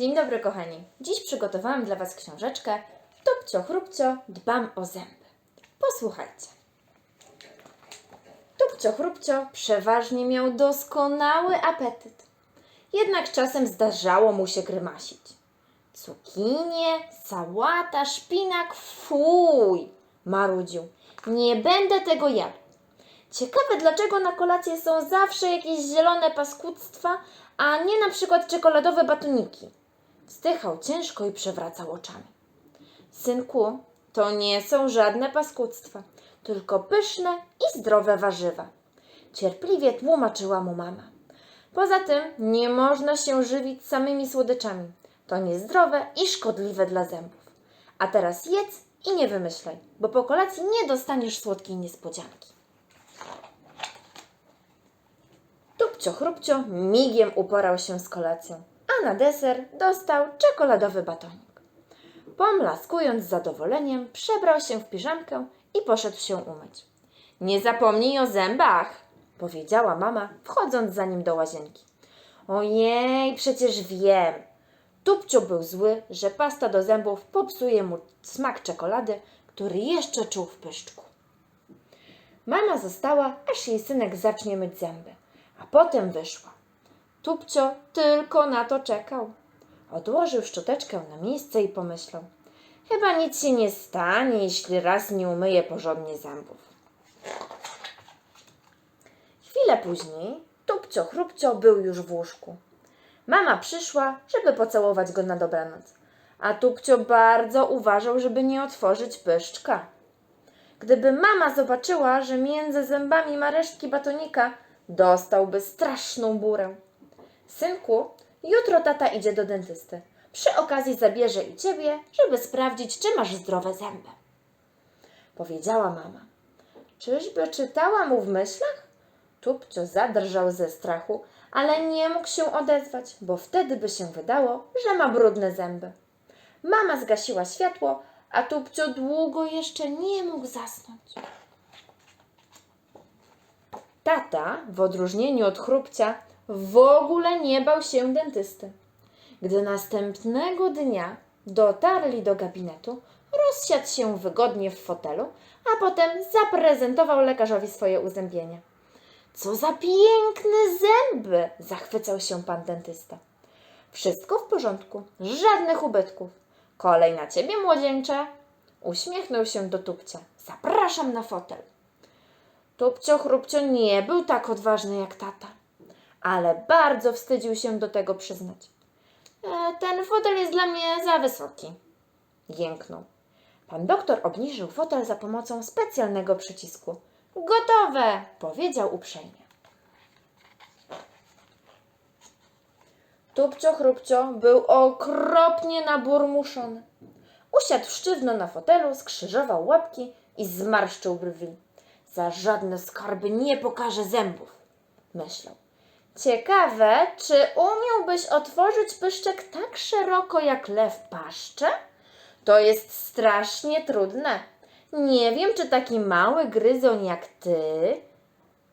Dzień dobry, kochani. Dziś przygotowałam dla Was książeczkę Tupcio chrupcio, dbam o zęby. Posłuchajcie. Tupcio chrupcio przeważnie miał doskonały apetyt. Jednak czasem zdarzało mu się grymasić. Cukinie, sałata, szpinak, fuj! Marudził. Nie będę tego jadł. Ciekawe, dlaczego na kolację są zawsze jakieś zielone paskudztwa, a nie na przykład czekoladowe batoniki. Wzdychał ciężko i przewracał oczami. Synku, to nie są żadne paskudztwa, tylko pyszne i zdrowe warzywa. Cierpliwie tłumaczyła mu mama. Poza tym nie można się żywić samymi słodyczami. To niezdrowe i szkodliwe dla zębów. A teraz jedz i nie wymyślaj, bo po kolacji nie dostaniesz słodkiej niespodzianki. Tupcio chrupcio migiem uporał się z kolacją, na deser dostał czekoladowy batonik. Pomlaskując z zadowoleniem, przebrał się w piżamkę i poszedł się umyć. Nie zapomnij o zębach, powiedziała mama, wchodząc za nim do łazienki. Ojej, przecież wiem. Tupcio był zły, że pasta do zębów popsuje mu smak czekolady, który jeszcze czuł w pyszczku. Mama została, aż jej synek zacznie myć zęby, a potem wyszła. Tupcio tylko na to czekał. Odłożył szczoteczkę na miejsce i pomyślał: Chyba nic się nie stanie, jeśli raz nie umyję porządnie zębów. Chwilę później Tupcio chrupcio był już w łóżku. Mama przyszła, żeby pocałować go na dobranoc, a Tupcio bardzo uważał, żeby nie otworzyć pyszczka. Gdyby mama zobaczyła, że między zębami ma resztki batonika, dostałby straszną burę. Synku, jutro tata idzie do dentysty. Przy okazji zabierze i ciebie, żeby sprawdzić, czy masz zdrowe zęby. Powiedziała mama. Czyżby czytała mu w myślach? Tupcio zadrżał ze strachu, ale nie mógł się odezwać, bo wtedy by się wydało, że ma brudne zęby. Mama zgasiła światło, a Tupcio długo jeszcze nie mógł zasnąć. Tata, w odróżnieniu od chrupcia, w ogóle nie bał się dentysty. Gdy następnego dnia dotarli do gabinetu, rozsiadł się wygodnie w fotelu, a potem zaprezentował lekarzowi swoje uzębienia. Co za piękne zęby! zachwycał się pan dentysta. Wszystko w porządku, żadnych ubytków. Kolej na ciebie, młodzieńcze. Uśmiechnął się do Tupcia. Zapraszam na fotel. Tupcio chrupcio nie był tak odważny jak tata, ale bardzo wstydził się do tego przyznać. E, ten fotel jest dla mnie za wysoki. Jęknął. Pan doktor obniżył fotel za pomocą specjalnego przycisku. Gotowe! powiedział uprzejmie. Tupcio chrupcio był okropnie naburmuszony. Usiadł sztywno na fotelu, skrzyżował łapki i zmarszczył brwi. Za żadne skarby nie pokaże zębów, myślał. Ciekawe, czy umiałbyś otworzyć pyszczek tak szeroko jak lew paszczę? To jest strasznie trudne. Nie wiem, czy taki mały gryzoń jak ty.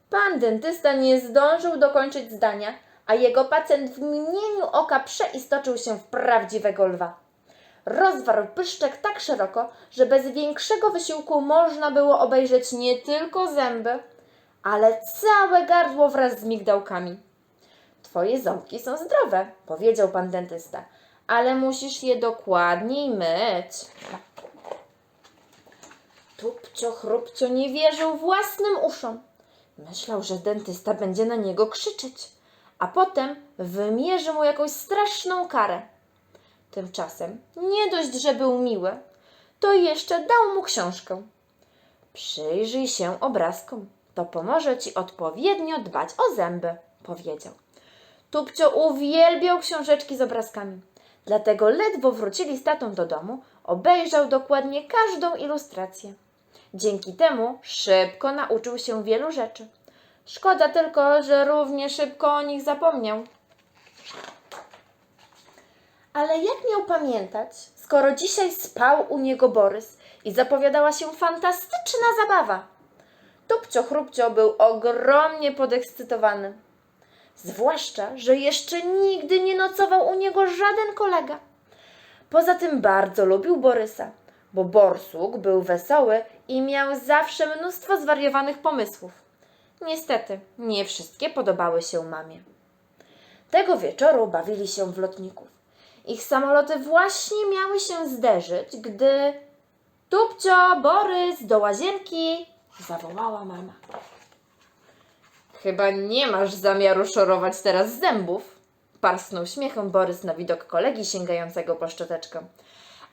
Pan dentysta nie zdążył dokończyć zdania, a jego pacjent w mgnieniu oka przeistoczył się w prawdziwego lwa. Rozwarł pyszczek tak szeroko, że bez większego wysiłku można było obejrzeć nie tylko zęby, ale całe gardło wraz z migdałkami. Twoje ząbki są zdrowe, powiedział pan dentysta, ale musisz je dokładniej myć. Tupcio, chrupcio nie wierzył własnym uszom. Myślał, że dentysta będzie na niego krzyczeć, a potem wymierzy mu jakąś straszną karę. Tymczasem nie dość, że był miły, to jeszcze dał mu książkę. Przyjrzyj się obrazkom, to pomoże ci odpowiednio dbać o zęby, powiedział. Tupcio uwielbiał książeczki z obrazkami. Dlatego ledwo wrócili z tatą do domu, obejrzał dokładnie każdą ilustrację. Dzięki temu szybko nauczył się wielu rzeczy. Szkoda tylko, że równie szybko o nich zapomniał. Ale jak miał pamiętać, skoro dzisiaj spał u niego Borys i zapowiadała się fantastyczna zabawa? Tupcio chrupcio był ogromnie podekscytowany. Zwłaszcza, że jeszcze nigdy nie nocował u niego żaden kolega. Poza tym bardzo lubił Borysa, bo Borsuk był wesoły i miał zawsze mnóstwo zwariowanych pomysłów. Niestety, nie wszystkie podobały się mamie. Tego wieczoru bawili się w lotników. Ich samoloty właśnie miały się zderzyć, gdy Tupcio, Borys, do łazienki zawołała mama. Chyba nie masz zamiaru szorować teraz zębów, parsnął śmiechem Borys na widok kolegi sięgającego po szczoteczkę.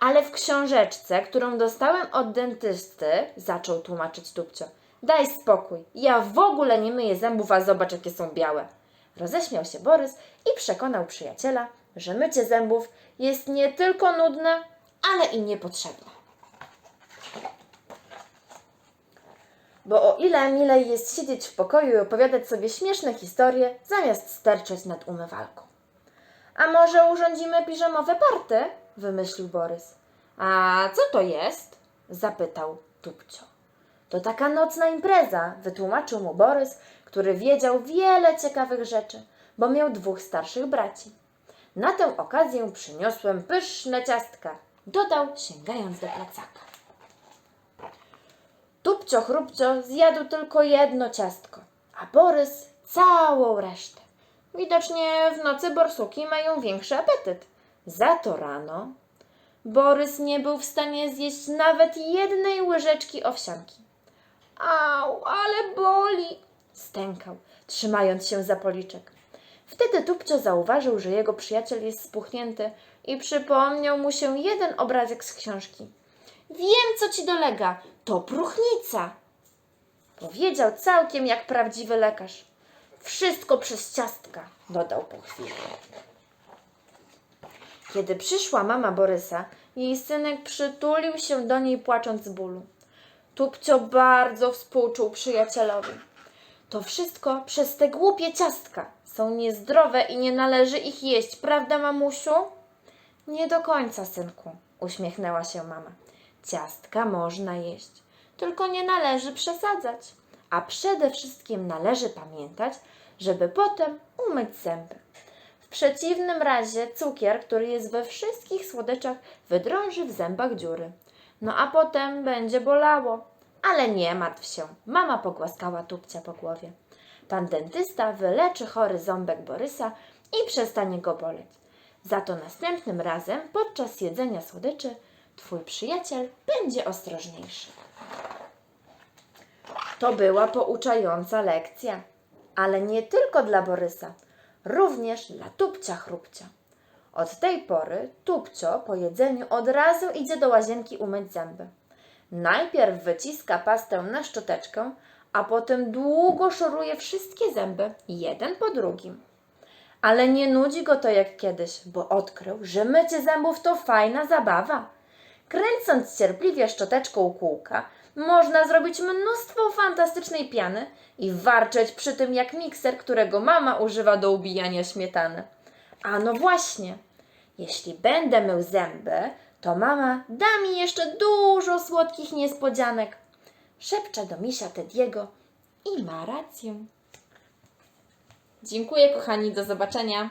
Ale w książeczce, którą dostałem od dentysty, zaczął tłumaczyć Tupcio. Daj spokój, ja w ogóle nie myję zębów, a zobacz jakie są białe. Roześmiał się Borys i przekonał przyjaciela, że mycie zębów jest nie tylko nudne, ale i niepotrzebne. Bo o ile milej jest siedzieć w pokoju i opowiadać sobie śmieszne historie, zamiast sterczeć nad umywalką. A może urządzimy piżamowe party? wymyślił Borys. A co to jest? zapytał Tupcio. To taka nocna impreza, wytłumaczył mu Borys, który wiedział wiele ciekawych rzeczy, bo miał dwóch starszych braci. Na tę okazję przyniosłem pyszne ciastka, dodał, sięgając do plecaka. Tupcio chrupcio zjadł tylko jedno ciastko, a Borys całą resztę. Widocznie w nocy borsuki mają większy apetyt. Za to rano Borys nie był w stanie zjeść nawet jednej łyżeczki owsianki. Au, ale boli! stękał, trzymając się za policzek. Wtedy Tupcio zauważył, że jego przyjaciel jest spuchnięty i przypomniał mu się jeden obrazek z książki. Wiem, co ci dolega. To próchnica. Powiedział całkiem jak prawdziwy lekarz. Wszystko przez ciastka, dodał po chwili. Kiedy przyszła mama Borysa, jej synek przytulił się do niej płacząc z bólu. Tupcio bardzo współczuł przyjacielowi. To wszystko przez te głupie ciastka. Są niezdrowe i nie należy ich jeść, prawda, mamusiu? Nie do końca, synku, uśmiechnęła się mama. Ciastka można jeść, tylko nie należy przesadzać. A przede wszystkim należy pamiętać, żeby potem umyć zęby. W przeciwnym razie cukier, który jest we wszystkich słodyczach, wydrąży w zębach dziury. No a potem będzie bolało. Ale nie martw się, mama pogłaskała tupcia po głowie. Pan dentysta wyleczy chory ząbek Borysa i przestanie go boleć. Za to następnym razem, podczas jedzenia słodyczy, twój przyjaciel będzie ostrożniejszy. To była pouczająca lekcja, ale nie tylko dla Borysa, również dla Tupcia Chrupcia. Od tej pory Tupcio po jedzeniu od razu idzie do łazienki umyć zęby. Najpierw wyciska pastę na szczoteczkę, a potem długo szoruje wszystkie zęby, jeden po drugim. Ale nie nudzi go to jak kiedyś, bo odkrył, że mycie zębów to fajna zabawa. Kręcąc cierpliwie szczoteczką kółka, można zrobić mnóstwo fantastycznej piany i warczeć przy tym jak mikser, którego mama używa do ubijania śmietany. A no właśnie, jeśli będę mył zęby, to mama da mi jeszcze dużo słodkich niespodzianek. Szepcze do misia Tediego i ma rację. Dziękuję kochani, do zobaczenia.